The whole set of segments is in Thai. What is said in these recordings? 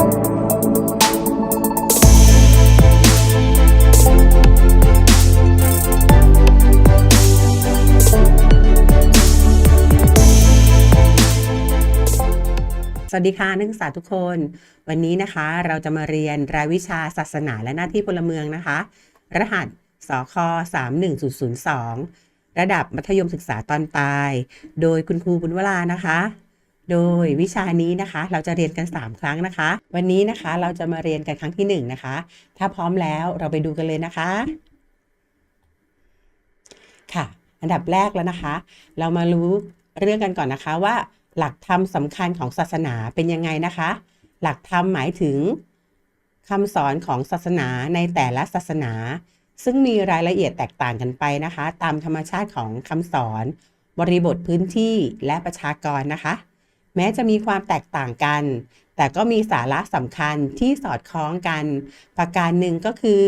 สวัสดีค่ะนักศึกษาทุกคน วันนี้นะคะเราจะมาเรียนรายวิชาศาสนาและหน้าที่พลเมืองนะคะ รหัสสค31002 ระดับมัธยมศึกษาตอนปลาย โดยคุณครูบุญวรานะคะ โดยวิชานี้นะคะ เราจะเรียนกัน 3 ครั้งนะคะ วันนี้นะคะเราจะมาเรียนกันครั้งที่ 1 นะคะ ถ้าพร้อมแล้วเราไปดูกันเลยนะคะ ค่ะ อันดับแรกแล้วนะคะ เรามารู้เรื่องกันก่อนนะคะว่า หลักธรรมสำคัญของศาสนาเป็นยังไงนะคะ หลักธรรมหมายถึงคำสอนของศาสนาในแต่ละศาสนา ซึ่งมีรายละเอียดแตกต่างกันไปนะคะ ตามธรรมชาติของคำสอน บริบทพื้นที่และประชากรนะคะ แม้จะมีความแตกต่างกัน แต่ก็มีสาระสำคัญที่สอดคล้องกัน ประการหนึ่งก็คือ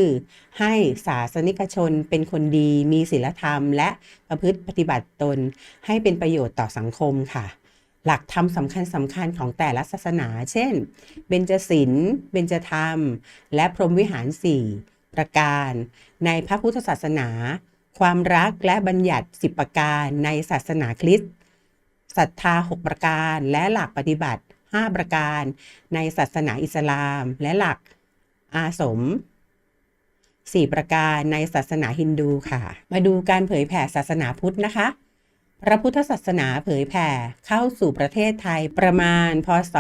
ให้ศาสนิกชนเป็นคนดี มีศีลธรรม และประพฤติปฏิบัติตน ให้เป็นประโยชน์ต่อสังคมค่ะ หลักธรรมสำคัญสำคัญของแต่ละศาสนา เช่น เบญจศีล เบญจธรรม และพรหมวิหารสี่ประการ ในพระพุทธศาสนา ความรักและบัญญัติ10ประการในศาสนาคริสต์ ศรัทธา 6 ประการ และหลักปฏิบัติ 5 ประการ ในศาสนาอิสลาม และหลักอาสม 4 ประการในศาสนาฮินดูค่ะ มาดูการเผยแผ่ศาสนาพุทธนะคะ พระพุทธศาสนาเผยแผ่เข้าสู่ประเทศไทยประมาณ พศ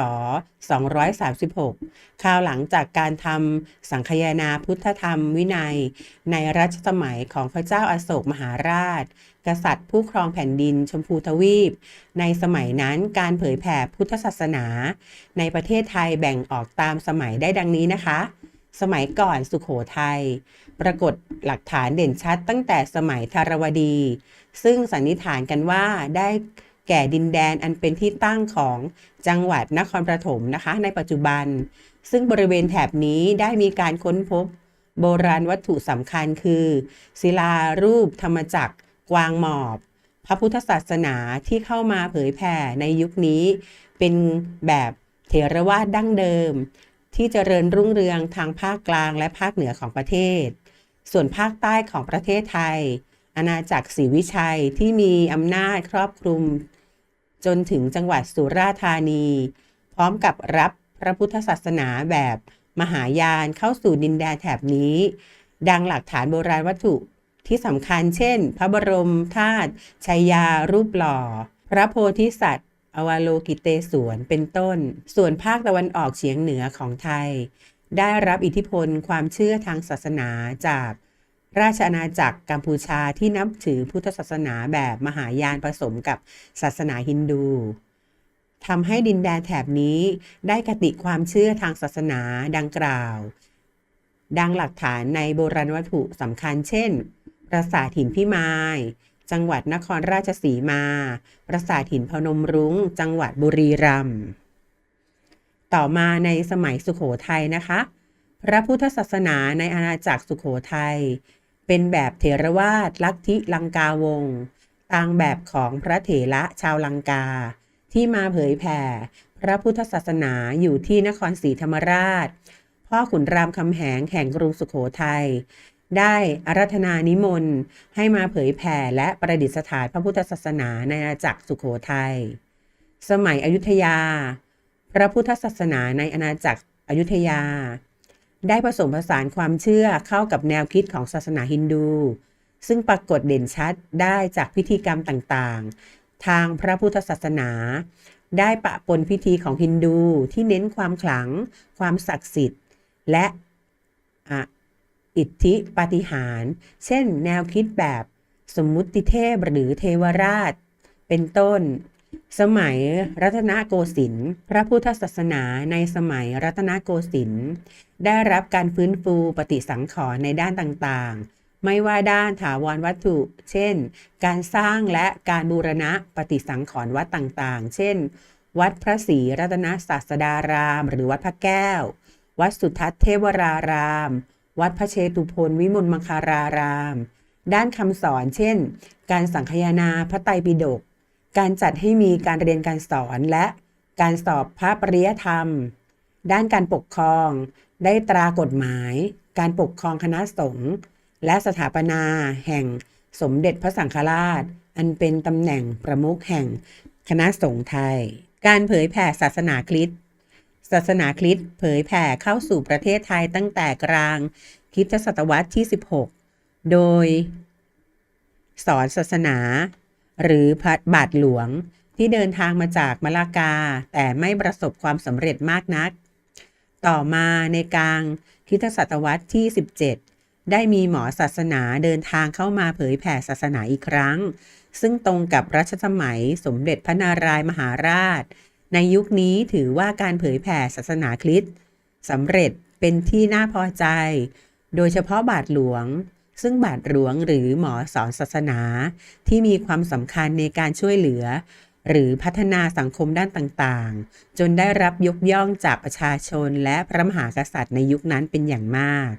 236คราวหลังจากการทำสังคายนาพุทธธรรมวินัย ในรัชสมัยของพระเจ้าอาโศกมหาราช กษัตริย์ผู้ครองแผ่นดินชมพูทวีป ในสมัยนั้นการเผยแผ่พุทธศาสนา ในประเทศไทยแบ่งออกตามสมัยได้ดังนี้นะคะ สมัยก่อนสุขโขทัยปรากฏหลักฐานเด่นชัดตั้งแต่สมัยธารวดี ซึ่งสันนิษฐานกันว่าได้แก่ดินแดนอันเป็นที่ตั้งของจังหวัดนครปฐมนะคะ ในปัจจุบัน ซึ่งบริเวณแถบนี้ได้มีการค้นพบ โบราณวัตถุสำคัญคือ ศิลารูปธรรมจักรกวางหมอบ พระพุทธศาสนาที่เข้ามาเผยแผ่ในยุคนี้ เป็นแบบเถรวาทดั้งเดิม ที่เจริญรุ่งเรืองทางภาคกลางและภาคเหนือของประเทศ ส่วนภาคใต้ของประเทศไทย อาณาจักรศรีวิชัยที่มีอำนาจครอบคลุม จนถึงจังหวัดสุราษฎร์ธานี พร้อมกับรับพระพุทธศาสนาแบบมหายานเข้าสู่ดินแดนแถบนี้ ดังหลักฐานโบราณวัตถุที่สำคัญเช่น พระบรมธาตุชัยยารูปหล่อ พระโพธิสัตว์ อวาโลกิเตศวนเป็นต้น ส่วนภาคตะวันออกเฉียงเหนือของไทย ได้รับอิทธิพลความเชื่อทางศาสนาจากราชอาณาจักรกัมพูชาที่นับถือพุทธศาสนาแบบมหายานผสมกับศาสนาฮินดูทำให้ดินแดนแถบนี้ได้คติความเชื่อทางศาสนาดังกล่าว ดังหลักฐานในโบราณวัตถุสำคัญเช่น ปราสาทหินพิมาย จังหวัดนครราชสีมา ปราสาทหินพนมรุง้ง จังหวัดบุรีรัมย์ ต่อมาในสมัยสุขโขทัยนะคะ พระพุทธศาสนาในอาณาจักรสุขโขทัยเป็นแบบเถรวาทลัทธิลังกาวงตามแบบของพระเถระชาวลังกา ที่มาเผยแผ่ พระพุทธศาสนาอยู่ที่นครศรีธรรมราช พ่อขุนรามคำแหงแห่งกรุงสุขโขทัย ได้อารัธนานิมนต์ ให้มาเผยแผ่และประดิษฐานพระพุทธศาสนาในอาณาจักรสุขโขทัย สมัยอยุธยา พระพุทธศาสนาในอาณาจักรอยุธยา ได้ผสมผสานความเชื่อเข้ากับแนวคิดของศาสนาฮินดู ซึ่งปรากฏเด่นชัดได้จากพิธีกรรมต่างๆ ทางพระพุทธศาสนา ได้ปะปนพิธีของฮินดูที่เน้นความขลัง ความศักดิ์สิทธิ์ และ อิทธิปาฏิหาริย์เช่น แนวคิดแบบสมมุติเทพหรือเทวราช เป็นต้น สมัยรัตนโกสินทร์พระพุทธศาสนาในสมัยรัตนโกสินทร์ได้รับการฟื้นฟูปฏิสังขรณ์ในด้านต่างๆ ไม่ว่าด้านถาวรวัตถุ เช่น การสร้างและการบูรณะปฏิสังขรณ์วัดต่างๆ เช่น วัดพระศรีรัตนศาสดาราม หรือวัดพระแก้ว วัดสุทัศน์เทวราราม วัดพระเชตุพนวิมลมังคาราราม ด้านคำสอนเช่น การสังคายนาพระไตรปิฎกการจัดให้มีการเรียนการสอนและการสอบพระปริยธรรม ด้านการปกครอง ได้ตรากฎหมาย การปกครองคณะสงฆ์และสถาปนาแห่งสมเด็จพระสังฆราช อันเป็นตำแหน่งประมุขแห่งคณะสงฆ์ไทย การเผยแผ่ศาสนาคริสต์ ศาสนาคริสต์เผยแผ่เข้าสู่ประเทศไทยตั้งแต่กลางคริสตศตวรรษที่ 16 โดย สอนศาสนา หรือพระบาทหลวงที่เดินทางมาจากมะลากา แต่ไม่ประสบความสำเร็จมากนัก ต่อมาในกลางคริสตศตวรรษที่ 17 ได้มีหมอศาสนาเดินทางเข้ามาเผยแผ่ศาสนาอีกครั้ง ซึ่งตรงกับรัชสมัยสมเด็จพระนารายมหาราช ในยุคนี้ถือว่าการเผยแผ่ศาสนาคริสต์สำเร็จเป็นที่น่าพอใจ โดยเฉพาะบาทหลวง ซึ่งบาทหลวงหรือหมอสอนศาสนาที่มีความสำคัญในการช่วยเหลือ หรือพัฒนาสังคมด้านต่างๆ จนได้รับยกย่องจากประชาชนและพระมหากษัตริย์ในยุคนั้นเป็นอย่างมาก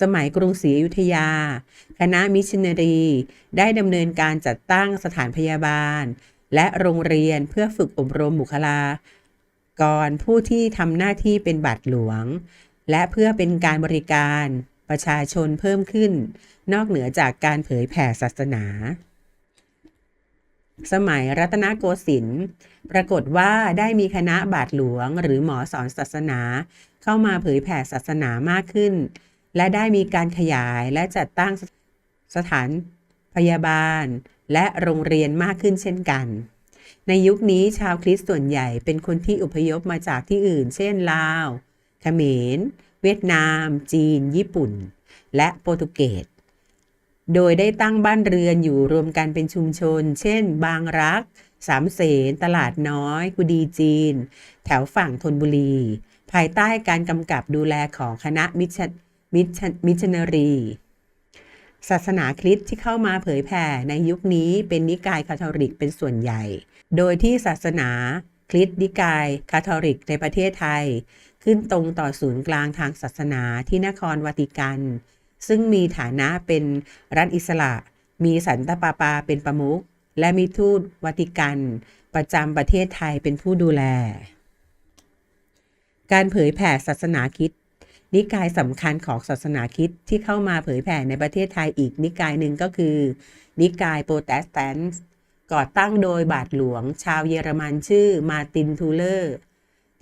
สมัยกรุงศรีอยุธยา คณะมิชชันนารี ได้ดำเนินการจัดตั้งสถานพยาบาล และโรงเรียนเพื่อฝึกอบรมบุคลากรผู้ที่ทำหน้าที่เป็นบาทหลวง และเพื่อเป็นการบริการประชาชนเพิ่มขึ้น นอกเหนือจากการเผยแผ่ศาสนา สมัยรัตนโกสินทร์ปรากฏว่าได้มีคณะบาทหลวงหรือหมอสอนศาสนา เข้ามาเผยแผ่ศาสนามากขึ้น และได้มีการขยายและจัดตั้งสถานพยาบาล และโรงเรียนมากขึ้นเช่นกัน ในยุคนี้ชาวคริสต์ส่วนใหญ่เป็นคนที่อพยพมาจากที่อื่น เช่นลาวเขมร เวียดนาม จีน ญี่ปุ่น และโปรตุเกส โดยได้ตั้งบ้านเรือนอยู่รวมกันเป็นชุมชน เช่น บางรัก สามเสน ตลาดน้อย กุดีจีน แถวฝั่งธนบุรี ภายใต้การกำกับดูแลของคณะมิชชันมิชมิชนนารี ศาสนาคริสต์ที่เข้ามาเผยแผ่ในยุคนี้เป็นนิกายคาทอลิกเป็นส่วนใหญ่ โดยที่ศาสนาคริสต์นิกายคาทอลิกในประเทศไทย ขึ้นตรงต่อศูนย์กลางทางศาสนาที่นครวาติกัน ซึ่งมีฐานะเป็นรัฐอิสระ มีสันตปาปาเป็นประมุขและมีทูตวาติกัน ประจำประเทศไทยเป็นผู้ดูแล การเผยแผ่ศาสนาคริสต์ นิกายสำคัญของศาสนาคริสต์ที่เข้ามาเผยแผ่ในประเทศไทยอีกนิกายหนึ่งก็คือ นิกายโปรเตสแตนต์ก่อตั้งโดยบาทหลวง ชาวเยอรมันชื่อมาตินทูเลอร์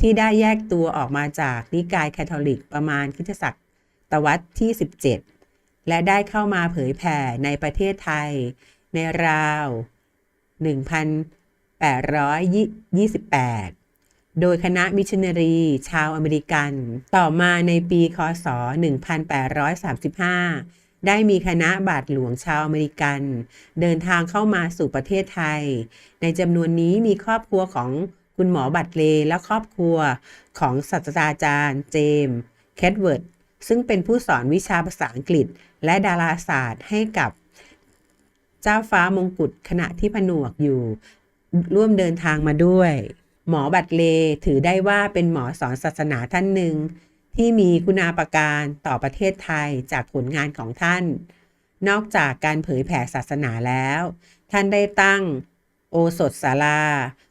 ที่ได้แยกตัวออกมาจากนิกายแคทอลิกประมาณคริสตศักราชที่ 17 และได้เข้ามาเผยแผ่ในประเทศไทย ในราว 1828 โดยคณะมิชชันนารีชาวอเมริกัน ต่อมาในปีคศ 1835 ได้มีคณะบาทหลวงชาวอเมริกัน เดินทางเข้ามาสู่ประเทศไทย ในจำนวนนี้มีครอบครัวของคุณหมอบัตเลและครอบครัวของศาสตราจารย์เจมส์แคทเวิร์ดซึ่งเป็นผู้สอนวิชาภาษาอังกฤษ และดาราศาสตร์ให้กับเจ้าฟ้ามงกุฎขณะที่ผนวกอยู่ร่วมเดินทางมาด้วย หมอบัตเลถือได้ว่าเป็นหมอสอนศาสนาท่านหนึ่ง ที่มีคุณาประการต่อประเทศไทยจากผลงานของท่าน นอกจากการเผยแผ่ศาสนาแล้ว ท่านได้ตั้งโอสถศาลา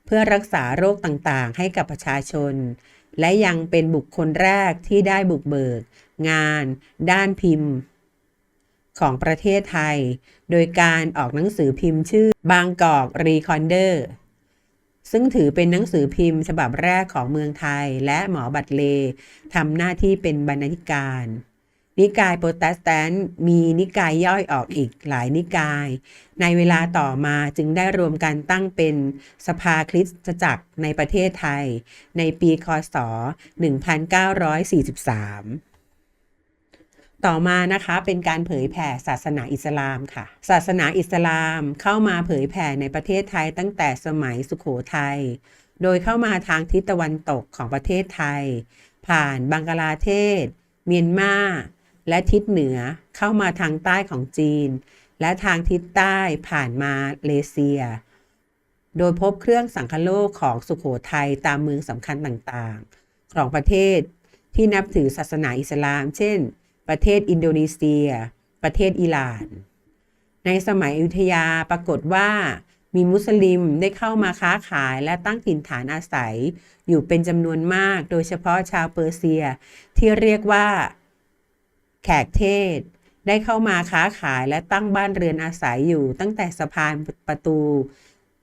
เพื่อรักษาโรคต่างๆ ให้กับประชาชน และยังเป็นบุคคลแรกที่ได้บุกเบิก งาน ด้านพิมพ์ ของประเทศไทย โดยการออกหนังสือพิมพ์ชื่อบางกอกรีคอนเดอร์ ซึ่งถือเป็นหนังสือพิมพ์ฉบับแรกของเมืองไทย และหมอบัตเลทำหน้าที่เป็นบรรณาธิการ นิกายโปรเตสแตนต์มีนิกายย่อยออกอีกหลายนิกาย ในเวลาต่อมาจึงได้รวมกันตั้งเป็นสภาคริสตจักรในประเทศไทย ในปีคศ 1943 ต่อมานะคะเป็นการเผยแผ่ศาสนาอิสลามค่ะ ศาสนาอิสลามเข้ามาเผยแผ่ในประเทศไทยตั้งแต่สมัยสุขโขทัยโดยเข้ามาทางทิศตะวันตกของประเทศไทย ผ่านบังกลาเทศ เมียนมาและทิศเหนือเข้ามาทางใต้ของจีน และทางทิศใต้ผ่านมาเลเซีย โดยพบเครื่องสังคโลกของสุขโขทัยตามเมืองสำคัญต่างๆ ของประเทศที่นับถือศาสนาอิสลาม เช่น ประเทศอินโดนีเซีย ประเทศอิหร่าน ในสมัยอยุธยาปรากฏว่ามีมุสลิมได้เข้ามาค้าขายและตั้งถิ่นฐานอาศัย อยู่เป็นจำนวนมาก โดยเฉพาะชาวเปอร์เซีย ที่เรียกว่า แขกเทศ ได้เข้ามาค้าขายและตั้งบ้านเรือนอาศัยอยู่ ตั้งแต่สะพานประตู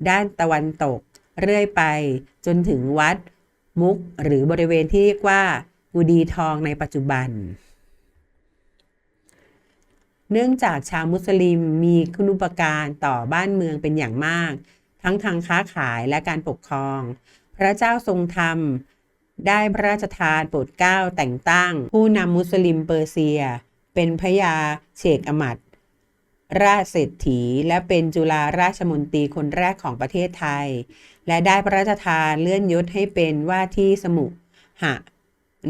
ด้านตะวันตก เรื่อยไปจนถึงวัด มุกหรือบริเวณที่เรียกว่ากุดีทองในปัจจุบัน เนื่องจากชาวมุสลิมมีคุณุปการต่อบ้านเมืองเป็นอย่างมาก ทั้งทางค้าขายและการปกครอง พระเจ้าทรงธรรม ได้พระราชทานโปรดเกล้าแต่งตั้ง ผู้นำมุสลิมเปอร์เซีย เป็นพระยาเชกอมัดราชเศรษฐี และเป็นจุฬาราชมนตรีคนแรกของประเทศไทย และได้พระราชทานเลื่อนยศให้เป็นว่าที่สมุหะ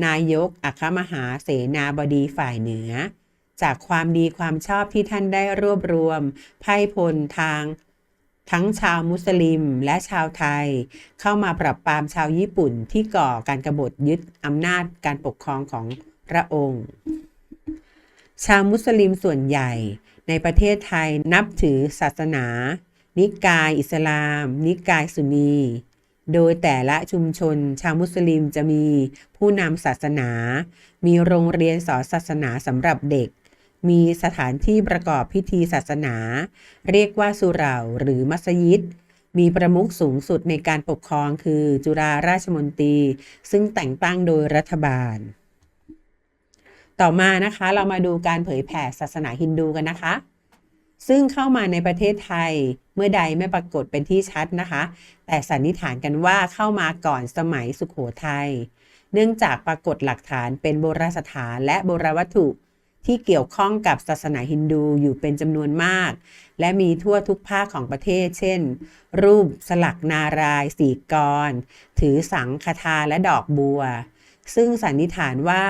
นายกอัครมหาเสนาบดีฝ่ายเหนือ จากความดีความชอบที่ท่านได้รวบรวม ไพ่พลทาง ทั้งชาวมุสลิมและชาวไทย เข้ามาปรับปรามชาวญี่ปุ่นที่ก่อการกรบฏยึดอำนาจการปกครองของพระองค์ ชาวมุสลิมส่วนใหญ่ในประเทศไทยนับถือศาสนา นิกายอิสลาม นิกายซุนี โดยแต่ละชุมชนชาวมุสลิมจะมีผู้นำศาสนา มีโรงเรียนสอนศาสนาสำหรับเด็ก มีสถานที่ประกอบพิธีศาสนา เรียกว่าสุเหร่าหรือมัสยิด มีประมุขสูงสุดในการปกครองคือจุฬาราชมนตรี ซึ่งแต่งตั้งโดยรัฐบาล ต่อมานะคะเรามาดูการเผยแผ่ศาสนาฮินดูกันนะคะ ซึ่งเข้ามาในประเทศไทยเมื่อใดไม่ปรากฏเป็นที่ชัดนะคะ แต่สันนิษฐานกันว่าเข้ามาก่อนสมัยสุขโขทัยเนื่องจากปรากฏหลักฐานเป็นโบราณสถานและโบราณวัตถุ ที่เกี่ยวข้องกับศาสนาฮินดูอยู่เป็นจำนวนมาก และมีทั่วทุกภาคของประเทศ เช่น รูปสลักนารายสีกร ถือสังคทาและดอกบัว ซึ่งสันนิษฐานว่า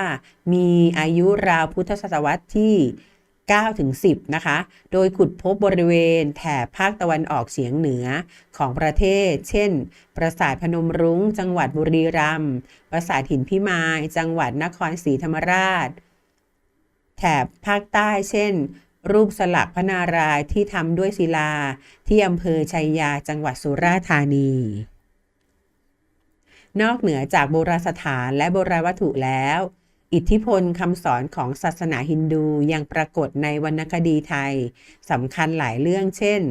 มีอายุราวพุทธศตวรรษที่9ถึง10 นะคะ โดยขุดพบบริเวณแถบภาคตะวันออกเฉียงเหนือของประเทศ เช่น ปราสาทพนมรุ้ง จังหวัดบุรีรัมย์ ปราสาทหินพิมาย จังหวัดนครศรีธรรมราช แถบภาคใต้เช่น รูปสลักพระนารายที่ทำด้วยศิลา ที่อำเภอชัยยาจังหวัดสุราษฎร์ธานี นอกเหนือจากโบราณสถานและโบราณวัตถุแล้ว อิทธิพลคำสอนของศาสนาฮินดูยังปรากฏในวรรณคดีไทยสำคัญหลายเรื่องเช่น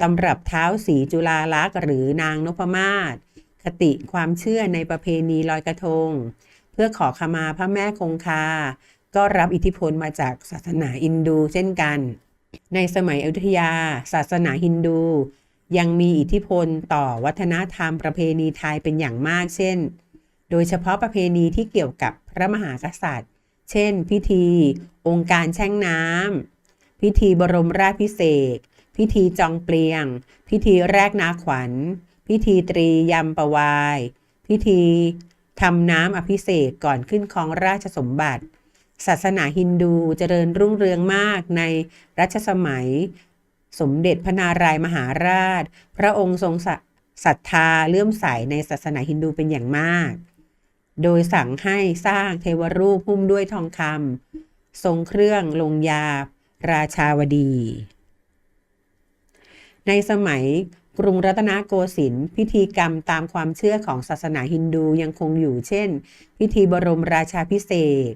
ตำรับเท้าสีจุฬาลักษ์หรือนางนพมาศคติความเชื่อในประเพณีลอยกระทง เพื่อขอขมาพระแม่คงคา ก็รับอิทธิพลมาจากศาสนาอินดูเช่นกัน ในสมัยอยุธยา ศาสนาฮินดู ยังมีอิทธิพลต่อวัฒนธรรมประเพณีไทยเป็นอย่างมากเช่น โดยเฉพาะประเพณีที่เกี่ยวกับพระมหากษัตริย์ เช่น พิธี องค์การแช่งน้ำพิธีบรมราชพิเศษพิธีจองเปลียง พิธีแรกนาขวัญ พิธีตรียำประวาย พิธีทำน้ำอภิเษกก่อนขึ้นครองราชสมบัติ ศาสนาฮินดูเจริญรุ่งเรืองมากในรัชสมัย สมเด็จพระนารายมหาราช พระองค์ทรงศรัทธาเลื่อมใสในศาสนาฮินดูเป็นอย่างมาก โดยสั่งให้สร้างเทวรูปหุ้มด้วยทองคำทรงเครื่องลงยา ราชาวดี ในสมัยกรุงรัตนโกสินทร์พิธีกรรมตามความเชื่อของศาสนาฮินดูยังคงอยู่เช่น พิธีบรมราชาพิเศษ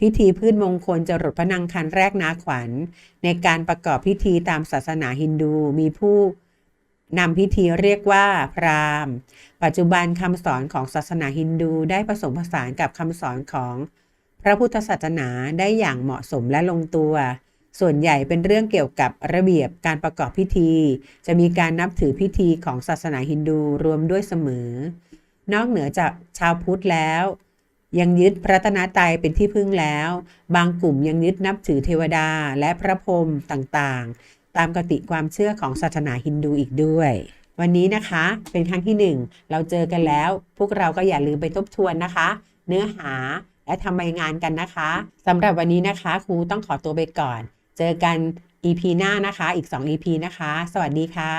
พิธีพืชมงคลจรดพระนางคันแรกนาขวัญ ในการประกอบพิธีตามศาสนาฮินดูมีผู้นำพิธีเรียกว่าพราหมณ์ ปัจจุบันคำสอนของศาสนาฮินดูได้ผสมผสานกับคำสอนของพระพุทธศาสนาได้อย่างเหมาะสมและลงตัว ส่วนใหญ่เป็นเรื่องเกี่ยวกับระเบียบการประกอบพิธี จะมีการนับถือพิธีของศาสนาฮินดูรวมด้วยเสมอ นอกเหนือจากชาวพุทธแล้ว ยังยึดพระตนตรัยเป็นที่พึ่งแล้ว บางกลุ่มยังยึดนับถือเทวดาและพระพรหมต่างๆ ตามกติความเชื่อของศาสนาฮินดูอีกด้วย วันนี้นะคะเป็นครั้งที่หนึ่งเราเจอกันแล้ว พวกเราก็อย่าลืมไปทบทวนนะคะ เนื้อหาและทำใบงานกันนะคะสำหรับวันนี้นะคะครูต้องขอตัวไปก่อน เจอกัน EP หน้านะคะ อีก 2 EP นะคะ สวัสดีค่ะ